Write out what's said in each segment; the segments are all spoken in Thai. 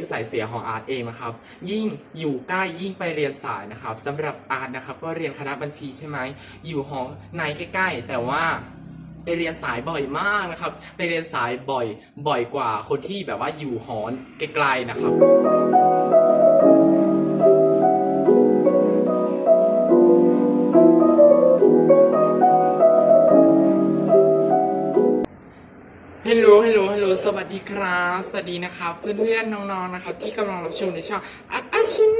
นิสัยเสียของอาร์ตเองนะครับ ยิ่งอยู่ใกล้ยิ่งไปเรียนสายนะครับสำหรับอาร์ตนะครับ ก็เรียนคณะบัญชีใช่ไหมอยู่หอในใกล้ ๆ แต่ว่าไปเรียนสายบ่อยมากนะครับ ไปเรียนสายบ่อยบ่อยกว่าคนที่แบบว่าอยู่หอไกลๆนะครับฮัลโหลฮัลโหลฮัลโหล สวัสดีครับ สวัสดีนะครับเพื่อนๆน้องๆนะครับที่กำลังรับชมในช่องอัพอาชิน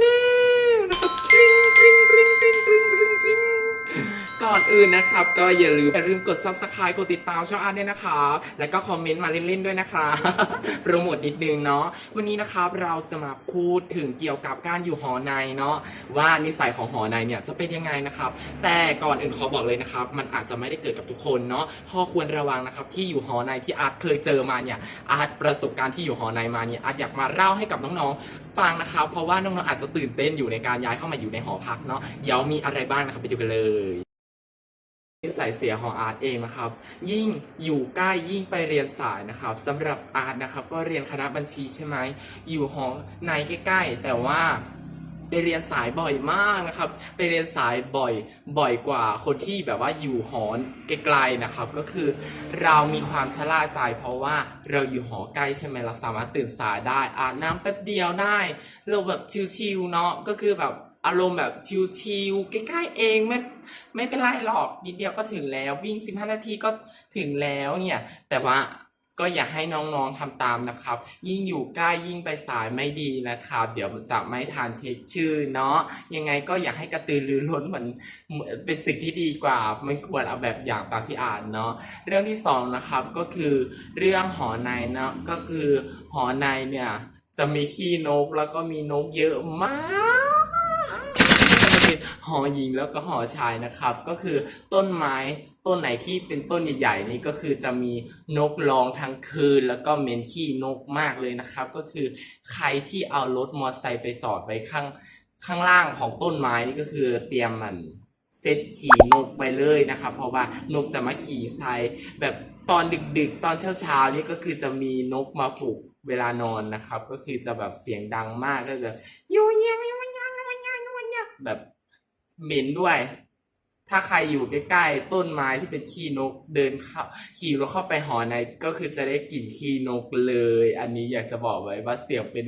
ก่อนอื่นนะครับ ก็อย่าลืมอย่าลืมกด subscribe กดติดตามช่องอาร์ตด้วยนะครับแล้วก็คอมเมนต์มาเล่นๆด้วยนะครับโปรโมทนิดนึงเนาะวันนี้นะครับเราจะมาพูดถึงเกี่ยวกับการอยู่หอในเนาะว่านิสัยของหอในเนี่ยจะเป็นยังไงนะครับ แต่ก่อนอื่นขอบอกเลยนะครับ มันอาจจะไม่ได้เกิดกับทุกคนเนาะข้อควรระวังนะครับ ที่อยู่หอในที่อาร์ตเคยเจอมาเนี่ยอาร์ตประสบการณ์ที่อยู่หอในมาเนี่ยอาร์ตอยากมาเล่าให้กับน้องๆฟังนะครับ เพราะว่าน้องๆอาจจะตื่นเต้นอยู่ในการย้ายเข้ามาอยู่ในหอพักเนาะเดี๋ยวมีอะไรบ้างนะครับไปดูกันเลย นิสัยเสียของอาร์ตเองนะครับ ยิ่งอยู่ใกล้ยิ่งไปเรียนสายนะครับสำหรับอาร์ตนะครับ ก็เรียนคณะบัญชีใช่ไหมอยู่หอในใกล้ๆ แต่ว่าไปเรียนสายบ่อยมากนะครับ ไปเรียนสายบ่อยบ่อยกว่าคนที่แบบว่าอยู่หอไกลๆนะครับ ก็คือเรามีความชะล่าใจ เพราะว่าเราอยู่หอใกล้ใช่ไหมเราสามารถตื่นสายได้อาบน้ำแป๊บเดียวได้เราแบบชิลๆเนาะก็คือแบบ อารมณ์แบบชิลๆใกล้ๆเองไม่ไม่เป็นไรหรอกนิดเดียวก็ถึงแล้ววิ่ง 15 นาทีก็ถึงแล้วเนี่ย แต่ว่าก็อย่าให้น้องๆทำตามนะครับ ยิ่งอยู่ใกล้ยิ่งไปสายไม่ดีนะครับ เดี๋ยวจะไม่ทานเช็คชื่อเนาะยังไงก็อยากให้กระตือรือร้นเหมือนเป็นสิ่งที่ดีกว่า ไม่ควรเอาแบบอย่างตามที่อ่านเนาะเรื่องที่สองนะครับก็คือเรื่องหอในเนาะก็คือหอในเนี่ยจะมีขี้นกแล้วก็มีนกเยอะมาก หอหญิงแล้วก็หอชายนะครับ ก็คือต้นไม้ต้นไหนที่เป็นต้นใหญ่ๆนี่ก็คือจะมีนกร้องทั้งคืน แล้วก็เหม็นขี้นกมากเลยนะครับ ก็คือใครที่เอารถมอเตอร์ไซค์ไปจอดไว้ข้างข้างล่างของต้นไม้นี่ก็คือเตรียมมันเซตขี่นกไปเลยนะครับเพราะว่านกจะมาขี่ใส่แบบตอนดึกๆ ตอนเช้าๆนี่ก็คือจะมีนกมาปลุกเวลานอนนะครับ ก็คือจะแบบเสียงดังมากก็จะยูเยี่ยม แบบเหม็นด้วย ถ้าใครอยู่ใกล้ๆต้นไม้ที่เป็นขี้นกเดินเข้าขี่รถเข้าไปหอในก็คือจะได้กลิ่นขี้นกเลย อันนี้อยากจะบอกไว้ว่าเสี่ยงเป็น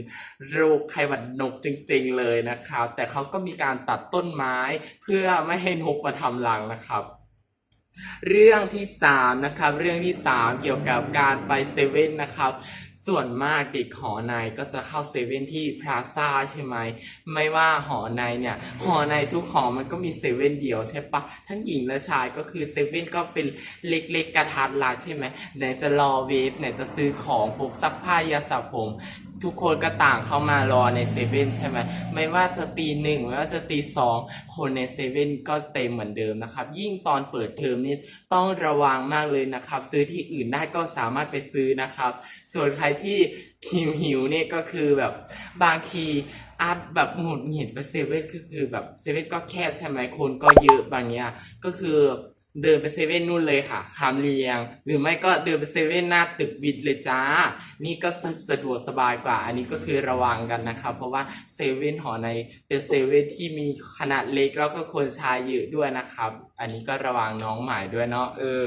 โรคไข้หวัดนกจริง ๆ เลยนะครับ แต่เขาก็มีการตัดต้นไม้เพื่อไม่ให้นกมาทำรังนะครับ เรื่องที่สามนะครับ เรื่องที่สามเกี่ยวกับการไปเซเว่นนะครับส่วนมากเด็กหอในก็จะเข้าเซเว่นที่พลาซ่าใช่ไหม ไม่ว่าหอในเนี่ย หอในทุกหอมันก็มีเซเว่นเดียวใช่ปะ ทั้งหญิงและชายก็คือเซเว่นก็เป็นเล็กๆกระทัดรัดใช่ไหมไหนจะรอเวฟไหนจะซื้อของพวกซักผ้ายาสระผม ทุกคนก็ต่างเข้ามารอในเซเว่นใช่ไหมไม่ว่าจะตีหนึ่งไม่ว่าจะตีสองคนในเซเว่นก็เต็มเหมือนเดิมนะครับ ยิ่งตอนเปิดเทอมนี่ต้องระวังมากเลยนะครับ ซื้อที่อื่นได้ก็สามารถไปซื้อนะครับ ส่วนใครที่หิวหิวเนี่ยก็คือแบบบางทีอาจแบบหงุดหงิดไปเซเว่นก็คือแบบเซเว่นก็แคบใช่ไหมคนก็เยอะบางอย่างก็คือ เดินไปเซเว่นนู่นเลยค่ะคามเรียง หรือไม่ก็เดินไปเซเว่นหน้าตึกวิทย์เลยจ้า นี่ก็สะดวกสบายกว่า อันนี้ก็คือระวังกันนะครับเพราะว่าเซเว่นหอในเป็นเซเว่นที่มีขนาดเล็กแล้วก็คนชายเยอะด้วยนะครับ อันนี้ก็ระวังน้องใหม่ด้วยเนาะเออ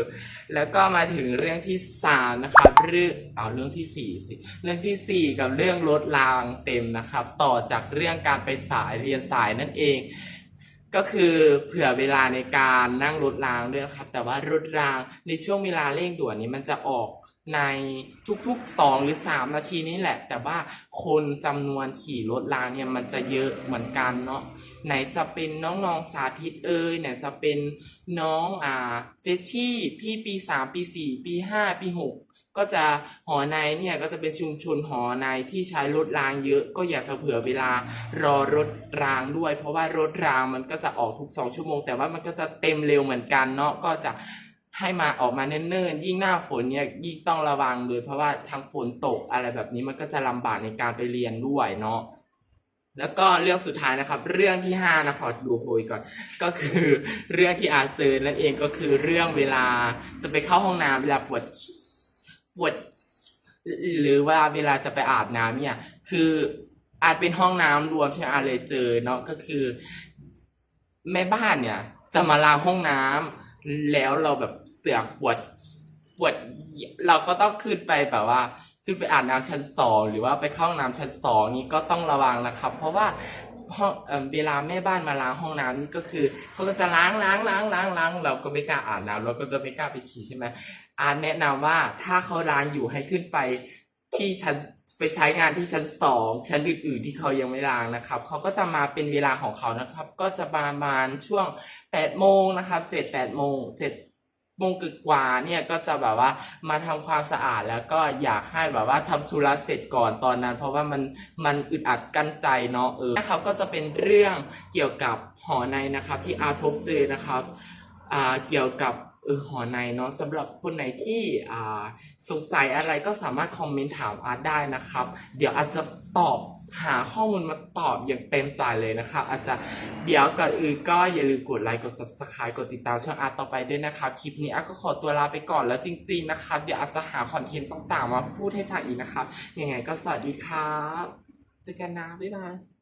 แล้วก็มาถึงเรื่องที่สามนะครับเรื่องเอาเรื่องที่สี่สิเรื่องที่สี่กับเรื่องรถรางเต็มนะครับ ต่อจากเรื่องการไปสายเรียนสายนั่นเอง ก็คือเผื่อเวลาในการนั่งรถรางด้วยนะครับ แต่ว่ารถรางในช่วงเวลาเร่งด่วนนี้มันจะออกในทุกๆ 2 หรือ 3 นาทีนี้แหละ แต่ว่าคนจำนวนขี่รถรางเนี่ยมันจะเยอะเหมือนกันเนาะไหนจะเป็นน้องๆสาธิตเอ่ยไหนจะเป็นน้องอ่าเฟชชี่พี่ปี 3 ปี 4 ปี 5 ปี 6 ก็จะหอในเนี่ยก็จะเป็นชุมชนหอในที่ใช้รถรางเยอะ ก็อยากจะเผื่อเวลารอรถรางด้วย เพราะว่ารถรางมันก็จะออกทุกสองชั่วโมง แต่ว่ามันก็จะเต็มเร็วเหมือนกันเนาะก็จะให้มาออกมาเนิ่นๆ ยิ่งหน้าฝนเนี่ยยิ่งต้องระวังเลยเพราะว่าทางฝนตกอะไรแบบนี้มันก็จะลำบากในการไปเรียนด้วยเนาะแล้วก็เรื่องสุดท้ายนะครับ เรื่องที่ห้านะขอดูโพยก่อน ก็คือเรื่องที่อาจเจอนั่นเองก็คือเรื่องเวลาจะไปเข้าห้องน้ำเวลาปวด ปวด หรือว่าเวลาจะไปอาบน้ำเนี่ย คืออาจเป็นห้องน้ำรวมที่อาเลยเจอเนาะก็คือ แม่บ้านเนี่ย จะมาล้างห้องน้ำแล้วเราแบบเสือกปวดปวดเราก็ต้องขึ้นไปแบบว่า ขึ้นไปอาบน้ำชั้นสองหรือว่าไปเข้าห้องน้ำชั้นสองนี่ก็ต้องระวังนะครับ เพราะว่าห้องเออเวลาแม่บ้านมาล้างห้องน้ำนี่ก็คือเขาก็จะล้างล้างล้างล้างล้างเราก็ไม่กล้าอาบน้ำเราก็จะไม่กล้าไปฉี่ใช่ไหม อาร์ตแนะนำว่าถ้าเขาล้างอยู่ให้ขึ้นไปที่ชั้นไปใช้งานที่ชั้นสองชั้นอื่นๆที่เขายังไม่ล้างนะครับเขาก็จะมาเป็นเวลาของเขานะครับ ก็จะประมาณช่วงแปดโมงนะครับเจ็ดแปดโมงเจ็ดโมงกกว่าเนี่ยก็จะแบบว่ามาทำความสะอาดแล้วก็อยากให้แบบว่าทำธุระเสร็จก่อนตอนนั้น เพราะว่ามันมันอึดอัดกั้นใจเนาะเออนะครับก็จะเป็นเรื่องเกี่ยวกับหอในนะครับที่อาพบเจอนะครับอ่าเกี่ยวกับ เออหอในเนาะสำหรับคนไหนที่อ่าสงสัยอะไรก็สามารถคอมเมนต์ถามอาร์ตได้นะครับ เดี๋ยวอาจจะตอบหาข้อมูลมาตอบอย่างเต็มใจเลยนะครับอาจจะเดี๋ยวก่อนอื่นก็อย่าลืมกดไลค์กด subscribe กดติดตามช่องอาร์ตต่อไปด้วยนะครับคลิปนี้อาร์ตก็ขอตัวลาไปก่อนแล้วจริง ๆนะครับเดี๋ยวอาจจะหาคอนเทนต์ต่างๆ มาพูดให้ฟังอีกนะครับยังไงก็สวัสดีครับเจอกันนะบ๊ายบาย